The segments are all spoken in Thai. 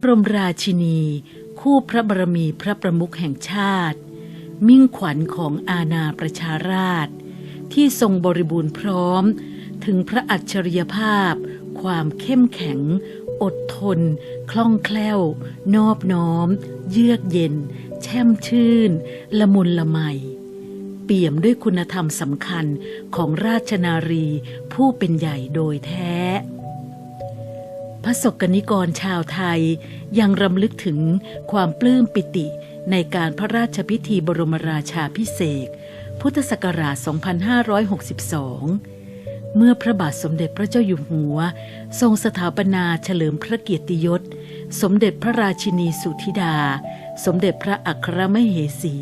พรมราชินี คู่พระบรมีพระประมุขแห่งชาติ มิ่งขวัญของอาณาประชาราษที่ทรงบริบูรณ์พร้อม ถึงพระอัจฉริยภาพ ความเข้มแข็ง อดทน คล่องแคล่ว นอบน้อม เยือกเย็น แช่มชื่น ละมุนละไมเปี่ยมด้วยคุณธรรมสำคัญของราชนารีผู้เป็นใหญ่โดยแท้ พระศกนิกรชาวไทย ยังรำลึกถึงความปลื้มปิติในการพระราชพิธีบรมราชาพิเศษ พุทธศักราช 2562 เมื่อพระบาทสมเด็จพระเจ้าอยู่หัว ทรงสถาปนาเฉลิมพระเกียรติยศ สมเด็จพระราชินีสุธิดา สมเด็จพระอัครมเหสี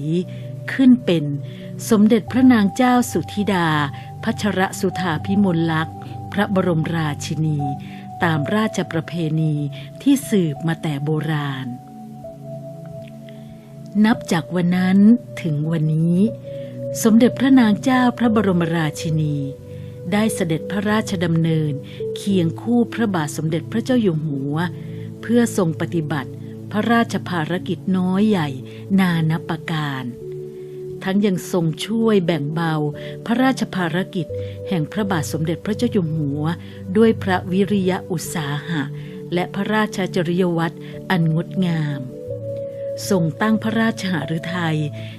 ขึ้นเป็นสมเด็จพระนางเจ้าสุธิดา พัชรสุธาพิมลลักษณ์ พระบรมราชินี ตามราชประเพณีที่สืบมาแต่โบราณ นับจากวันนั้นถึงวันนี้ สมเด็จพระนางเจ้าพระบรมราชินี ได้เสด็จพระราชดำเนิน เคียงคู่พระบาทสมเด็จพระเจ้าอยู่หัว เพื่อทรงปฏิบัติพระราชภารกิจน้อยใหญ่นานับประการ ทั้งยังทรงช่วยแบ่งเบา พระราชภารกิจ แห่งพระบาทสมเด็จพระเจ้าอยู่หัว ด้วยพระวิริยะอุตสาหะ และพระราชจริยวัตรอันงดงามทรงตั้งพระราชหฤทัย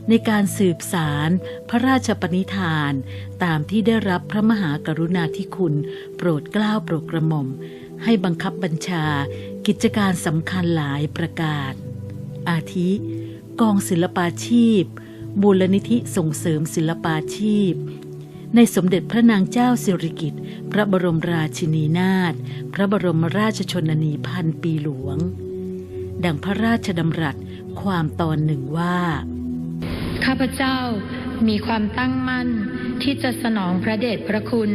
ในการสืบสารพระราชปณิธาน ตามที่ได้รับพระมหากรุณาธิคุณ โปรดเกล้าโปรดกระหม่อม ให้บังคับบัญชา กิจการสำคัญหลายประการ อาทิ กองศิลปาชีพ มูลนิธิส่งเสริมศิลปาชีพ ในสมเด็จพระนางเจ้าสิริกิติ์พระบรมราชินีนาถพระบรมราชชนนีพันปีหลวง ดังพระราชดำรัสความตอนหนึ่งว่า ข้าพเจ้ามีความตั้งมั่นที่จะสนองพระเดชพระคุณ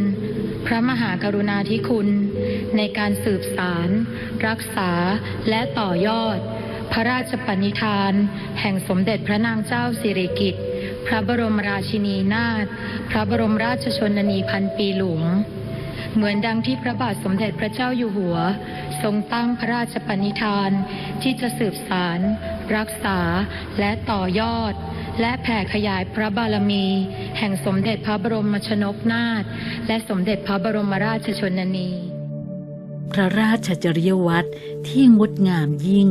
พระมหากรุณาธิคุณ ในการสืบสาร รักษาและต่อยอด พระราชปณิธาน แห่งสมเด็จพระนางเจ้าสิริกิติ์พระบรมราชินีนาถพระบรมราชชนนีพันปีหลวงเหมือนดังที่พระบาทสมเด็จพระเจ้าอยู่หัว ทรงตั้งพระราชปณิธาน ที่จะสืบสาร รักษาและต่อยอด และแผ่ขยายพระบารมี แห่งสมเด็จพระบรมชนกนาถและสมเด็จพระบรมราชชนนี พระราชจริยวัตรที่งดงามยิ่ง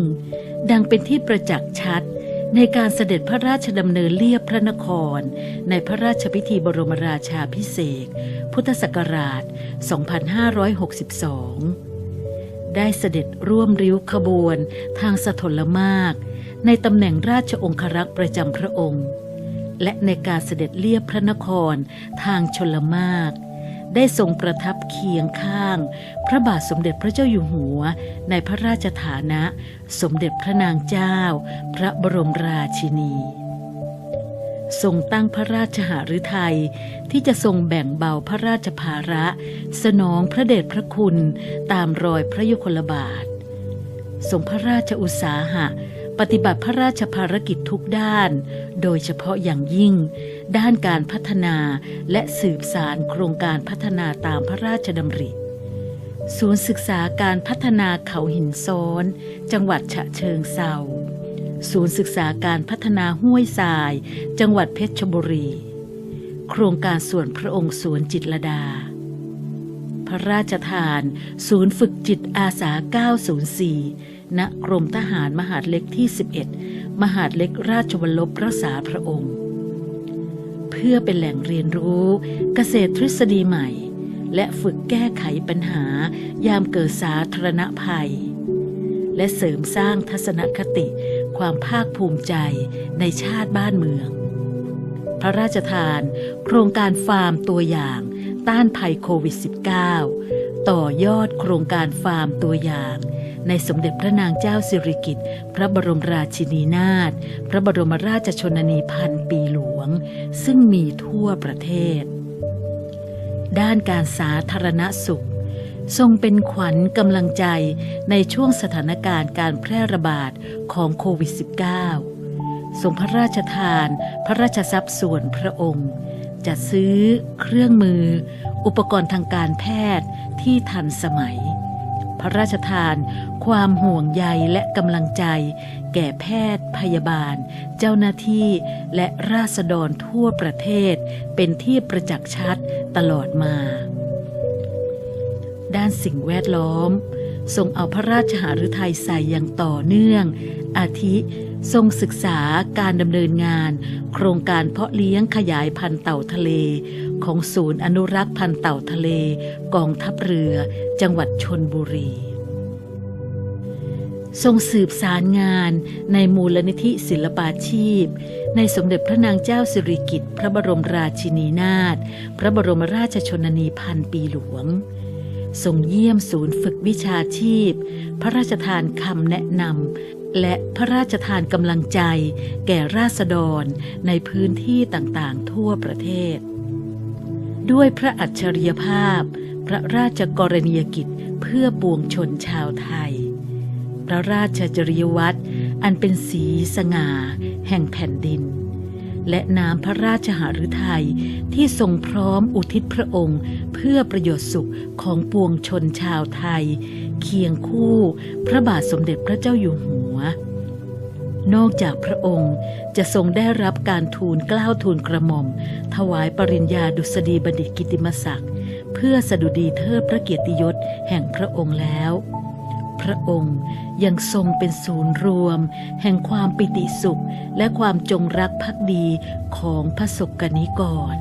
ดังเป็นที่ประจักษ์ชัด ในการเสด็จพระราชดำเนินเลียบพระนคร ในพระราชพิธีบรมราชาพิเศษพุทธศักราช 2562 ได้เสด็จร่วมริ้วขบวนทางสถลมาก ในตำแหน่งราชองครักษ์ประจำพระองค์ และในการเสด็จเลียบพระนครทางชลมาก ได้ทรงประทับเคียงข้าง พระบาทสมเด็จพระเจ้าอยู่หัว ในพระราชฐานะ สมเด็จพระนางเจ้า พระบรมราชินี ทรงตั้งพระราชหฤทัยที่จะทรงแบ่งเบาพระราชภาระ สนองพระเดชพระคุณตามรอยพระยุคลบาททรงพระราชอุตสาหะ ปฏิบัติพระราชภารกิจทุกด้าน โดยเฉพาะอย่างยิ่ง ด้านการพัฒนาและสืบสารโครงการพัฒนาตามพระราชดำริ ศูนย์ศึกษาการพัฒนาเขาหินซ้อน จังหวัดฉะเชิงเซาศูนย์ศึกษาการพัฒนาห้วยทราย จังหวัดเพชรบุรี โครงการส่วนพระองค์สวนจิตรดา พระราชทาน ศูนย์ฝึกจิตอาสา 904 ณกรมทหารมหาดเล็กที่ 11 มหาดเล็กราชวรลบรักษาพระองค์ เพื่อเป็นแหล่งเรียนรู้เกษตรทฤษฎีใหม่ และฝึกแก้ไขปัญหายามเกิดสาธารณภัย และเสริมสร้างทัศนคติความภาคภูมิใจในชาติบ้านเมือง พระราชทาน โครงการฟาร์มตัวอย่างต้านภัยโควิด -19 ต่อยอดโครงการฟาร์มตัวอย่าง ในสมเด็จพระนางเจ้าสิริกิติ์พระบรมราชินีนาถพระบรมราชชนนีพันปีหลวง ซึ่งมีทั่วประเทศ ด้านการสาธารณสุข ทรงเป็นขวัญกำลังใจในช่วงสถานการณ์การแพร่ระบาดของโควิด -19 ทรงพระราชทานพระราชทรัพย์ส่วนพระองค์จัดซื้อ เครื่องมือ อุปกรณ์ทางการแพทย์ที่ทันสมัย พระราชทาน ความห่วงใยและกำลังใจ แก่แพทย์ พยาบาล เจ้าหน้าที่ และราษฎรทั่วประเทศ เป็นที่ประจักษ์ชัดตลอดมา ด้านสิ่งแวดล้อมทรงเอาพระราชหฤทัยใส่อย่างต่อเนื่อง อาทิ ทรงศึกษาการดำเนินงาน โครงการเพาะเลี้ยงขยายพันธุ์เต่าทะเล ของศูนย์อนุรักษ์พันธุ์เต่าทะเล กองทัพเรือ จังหวัดชนบุรี ทรงสืบสารงานในมูลนิธิศิลปาชีพ ในสมเด็จพระนางเจ้าสิริกิติ์พระบรมราชินีนาถพระบรมราชชนนีพันปีหลวงทรงเยี่ยมศูนย์ฝึกวิชาชีพ พระราชทานคำแนะนำ และพระราชทานกำลังใจแก่ราษฎรในพื้นที่ต่างๆ ทั่วประเทศ ด้วยพระอัจฉริยภาพ พระราชกรณียกิจเพื่อปวงชนชาวไทย พระราชจริยวัตรอันเป็นสีสง่าแห่งแผ่นดิน และน้ำพระราชหฤทัยที่ทรงพร้อมอุทิศพระองค์ เพื่อประโยชน์สุขของปวงชนชาวไทย เคียงคู่พระบาทสมเด็จพระเจ้าอยู่หัวนอกจากพระองค์จะทรงได้รับการทูลกล้าวทูลกระหม่อม ถวายปริญญาดุษฎีบัณฑิตกิติมศักดิ์เพื่อสดุดีเทิดพระเกียรติยศแห่งพระองค์แล้ว พระองค์ ยังทรงเป็นศูนย์รวม แห่งความปิติสุขและความจงรักภักดีของพระศกนิกร